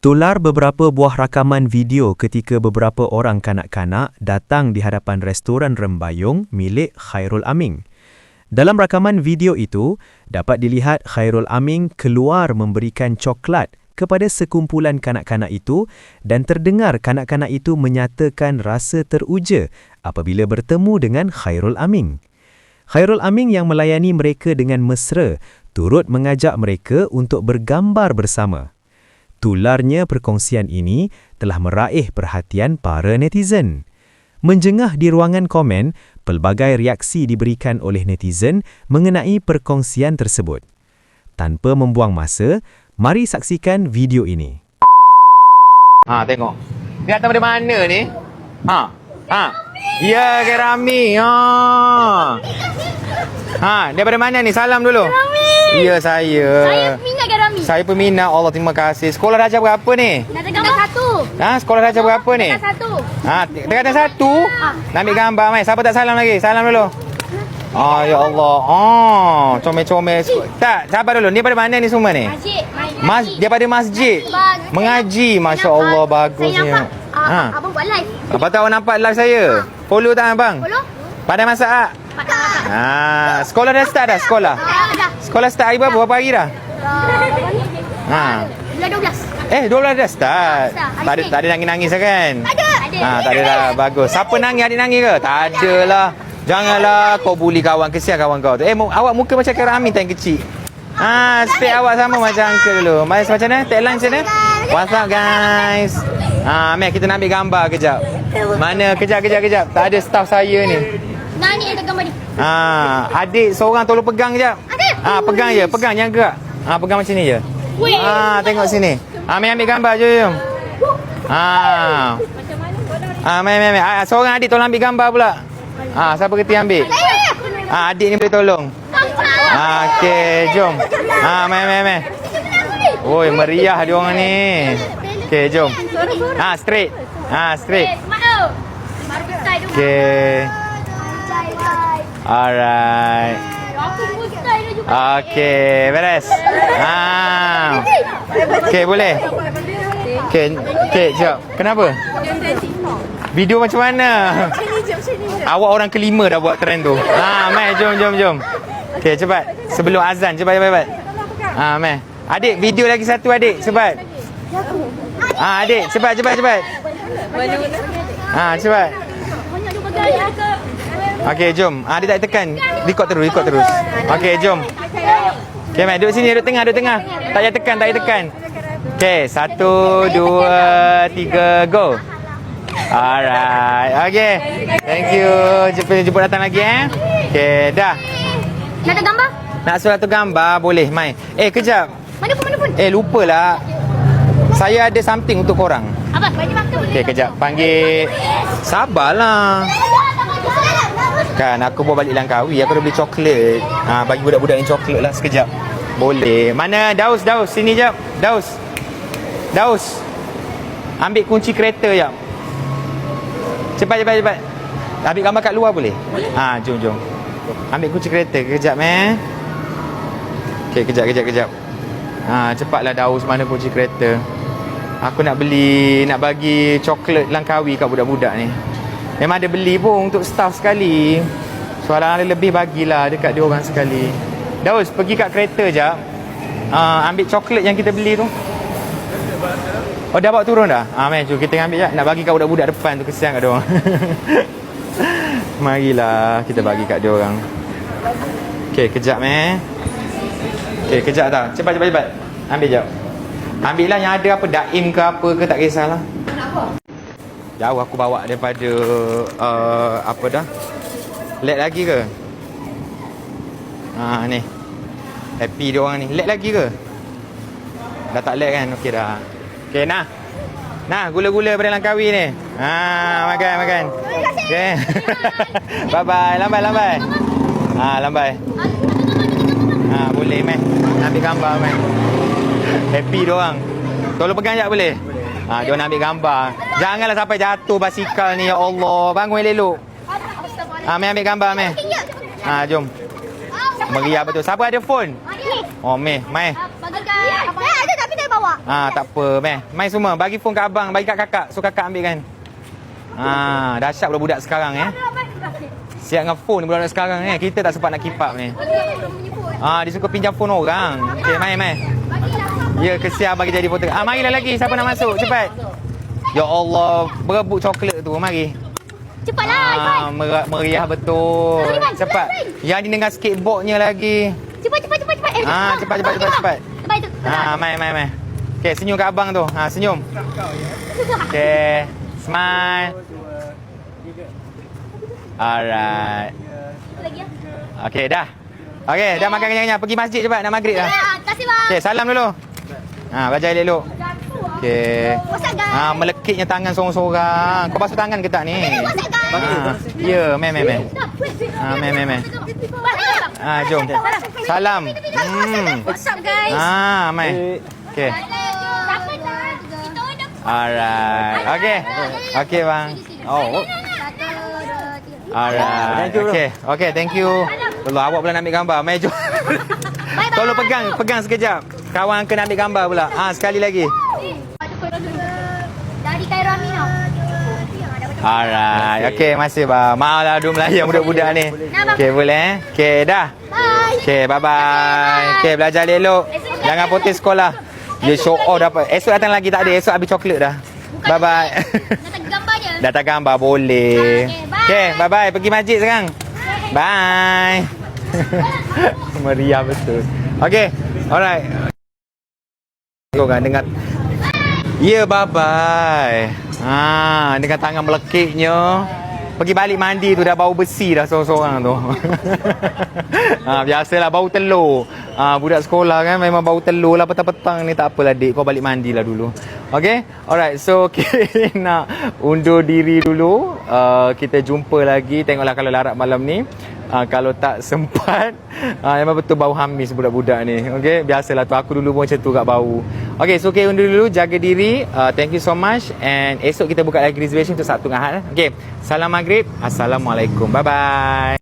Tular beberapa buah rakaman video ketika beberapa orang kanak-kanak datang di hadapan restoran Rembayung milik Khairul Aming. Dalam rakaman video itu, dapat dilihat Khairul Aming keluar memberikan coklat kepada sekumpulan kanak-kanak itu dan terdengar kanak-kanak itu menyatakan rasa teruja apabila bertemu dengan Khairul Aming. Khairul Aming yang melayani mereka dengan mesra turut mengajak mereka untuk bergambar bersama. Tularnya perkongsian ini telah meraih perhatian para netizen. Menjengah di ruangan komen, pelbagai reaksi diberikan oleh netizen mengenai perkongsian tersebut. Tanpa membuang masa, mari saksikan video ini. Ha tengok. Ni datang dari mana ni? Ha. Ha. Ya ke Rami. Ha. Ha, daripada mana ni? Salam dulu. Rami. Ya saya. Saya Rami? Saya peminat. Allah terima kasih. Sekolah darjah berapa ni? Gambar satu. Ha, sekolah darjah berapa ni? Nak satu. Ha, dekat satu. Ha. Nak ambil gambar mai. Siapa tak salam lagi? Salam dulu. Oh ya Allah. Oh, comel-comel. Tak, sabar dulu. Ni pada mana ni semua ni? Masjid. Mas, dia pada masjid. Mengaji. Masya Allah Saya bagusnya. nampak Ha. ha. abang buat live. Apa tahu nampak live saya? Follow tak abang? Follow? Pandai masak tak? Patah. Ha, sekolah dah start dah sekolah. Dah. Sekolah start hari berapa? Berapa hari dah? Ha. Bulan 12. Eh, 12 dah start. Tak ada tak ada nangis-nangis kan? Ada. Ada. Ha, tak ada dah. Bagus. Siapa nangis? Adik nangis ke? Tak ada lah. Janganlah kau bully kawan. Kesian kawan kau tu. Eh, mu, awak muka macam Kara Amin time kecil. Ha, spek awak sama macam uncle dulu. Mas macam mana? Tagline macam mana? What's up guys? Ha, Mek kita nak ambil gambar kejap. Mana? Kejap, kejap, kejap. Tak ada staff saya ni. Nah, ni ada gambar ni. Ha, adik seorang tolong pegang kejap. Ha, pegang je, pegang jangan gerak. Ha, pegang macam ni je. Weh. Ha, tengok sini. Ha, mai ambil gambar je. jom. Ha. Ha, mai mai mai. Ha, seorang adik tolong ambil gambar pula. Ha, siapa kerti ambil? Ha, adik ni boleh tolong. Ha, okey, jom. Ha, mai mai mai. Oi, meriah dia orang ni. Okey, jom. Ha, straight. Ha, straight. Besar tu. Okey. Alright. Okey, beres. Ha. Okey, boleh. Okey, okey, jap. Kenapa? Video macam mana? Awak orang kelima dah buat trend tu. Ha, mai jom jom jom. Okey, cepat. Sebelum azan, cepat cepat cepat. Ha, mai. Adik, video lagi satu adik, cepat. Ha, adik, cepat cepat cepat. Ha, cepat. Banyak. Okey, jom. Ah, dia tak tekan. Record terus, record terus. Okey, jom. Okey, Mat. Duduk sini, duduk tengah, duduk tengah. Tak payah tekan, tak payah tekan. Okey, satu, dua, tiga, go. Alright. Okey. Thank you. Jumpa, jumpa datang lagi, eh. Okey, dah. Nak ada gambar? Nak surat tu gambar, boleh, mai. Eh, kejap. Mana pun, mana pun. Eh, lupalah. Saya ada something untuk korang. Apa? Baju makan boleh. Okey, kejap. Panggil. Sabarlah. Kan aku bawa balik Langkawi Aku dah beli coklat. Ha, Bagi budak-budak ni coklat lah sekejap. Boleh. Mana? Daus Daus. Sini jap. Daus. Daus. Ambil kunci kereta jap. Cepat cepat cepat. Ambil gambar kat luar boleh? Ha, jom jom. Ambil kunci kereta. Kejap eh Okay kejap kejap kejap. Ha, Cepatlah Daus Mana kunci kereta. Aku nak beli Nak bagi coklat Langkawi kat budak-budak ni Memang ada beli pun untuk staff sekali. Soalan ada lebih bagilah dekat dia orang sekali. Daus, pergi kat kereta jap. Uh, ambil coklat yang kita beli tu. Oh, dah bawa turun dah? Ah, man, kita ambil jap. Nak bagi kat budak-budak depan tu kesian kat dia orang. Marilah kita bagi kat dia orang. Okey, kejap eh. Okey, kejap tau. Cepat cepat cepat. Ambil jap. Ambil lah yang ada apa daim ke apa ke tak kisahlah. Jauh aku bawa daripada uh, apa dah? Let lagi ke? Ha ni. Happy dia orang ni. Let lagi ke? Dah tak let kan? Okey dah. Okey nah. Nah, gula-gula pada Langkawi ni. Ha, makan makan. Okey. bye bye. Lambai lambai. Ha, lambai. Ha, boleh meh. Ambil gambar meh. Happy dia orang. Tolong pegang jap boleh? Ha, dia nak ambil gambar. Janganlah sampai jatuh basikal ni ya Allah. Bangun elok. Ha, mai ambil gambar mai. Ha, jom. Meriah betul. Siapa ada phone? Oh, meh, kat... Saya ada tapi saya bawa. Ah, tak apa, meh. Mai semua, bagi phone kat abang, bagi kat kakak. So kakak ambil kan. Ah, dahsyat budak-budak sekarang eh. Siap dengan phone budak-budak sekarang eh. Kita tak sempat nak up ni. Ah, dia suka pinjam phone orang. Okey, mai mai. Ya, kesian bagi jadi foto. Ah, marilah lagi. Siapa nak masuk? Cepat. Ya Allah, berebut coklat tu. Mari. Cepatlah. Ah, mer- meriah betul. Iban, Cepat. Yang ni dengan skateboardnya lagi. Cepat, cepat, cepat, cepat. Eh, Ah, cepat, cepat, cepat, cepat. Cepat, itu. Ah, mai mai mai. Okey, senyum kat abang tu. Ha, senyum. Okey. Smile. Alright. Lagi. Okey, dah. Okey, dah makan kenyang-kenyang. Pergi masjid cepat nak maghrib dah. Ya, terima kasih bang. Okey, salam dulu. Ha, belajar elok. Okey. Ha, melekitnya tangan seorang-seorang. Kau basuh tangan ke tak ni? Ha, ya, meh meh meh. Ha, meh meh meh. Ha, jom. Salam. Hmm. What's up guys? Ha, mai. Okey. Alright. Okey. Okey, bang. Oh. Alright. Okey. Okey, thank you. Tolong awak pula nak ambil gambar. Mai jom. Tolong pegang, pegang sekejap. Kawan kena ambil gambar pula. Ah, sekali lagi. Dari Cairo Amina. Alright. Okey, masih bang. Maaf lah dua melayan budak-budak ni. Okey, boleh eh? Okey, dah. Bye. Okey, bye-bye. Okey, belajar elok. Jangan potis sekolah. You show off dapat. Esok datang lagi tak ada. Esok habis coklat dah. Bye-bye. Datang gambar je. Datang gambar boleh. Okey, bye. Okey, bye-bye. Pergi masjid sekarang. Bye. Meriah betul. Okey. Alright. Kau kan dengar. Ya, bye-bye. Ha, dengan tangan melekitnya. Pergi balik mandi tu dah bau besi dah seorang-seorang tu. ha, biasalah bau telur. Ha, budak sekolah kan memang bau telur lah petang-petang ni tak apalah dik kau balik mandi lah dulu. Okay? Alright, so kita nak undur diri dulu. Uh, kita jumpa lagi tengoklah kalau larat malam ni. Uh, kalau tak sempat uh, Memang betul bau hamis budak-budak ni. Okay Biasalah tu. Aku dulu pun macam tu kat bau. Okay so okay undur dulu. Jaga diri. Uh, Thank you so much. And esok kita buka lagi reservation Untuk Sabtu dengan Ahad eh. Okay Salam Maghrib. Assalamualaikum. Bye-bye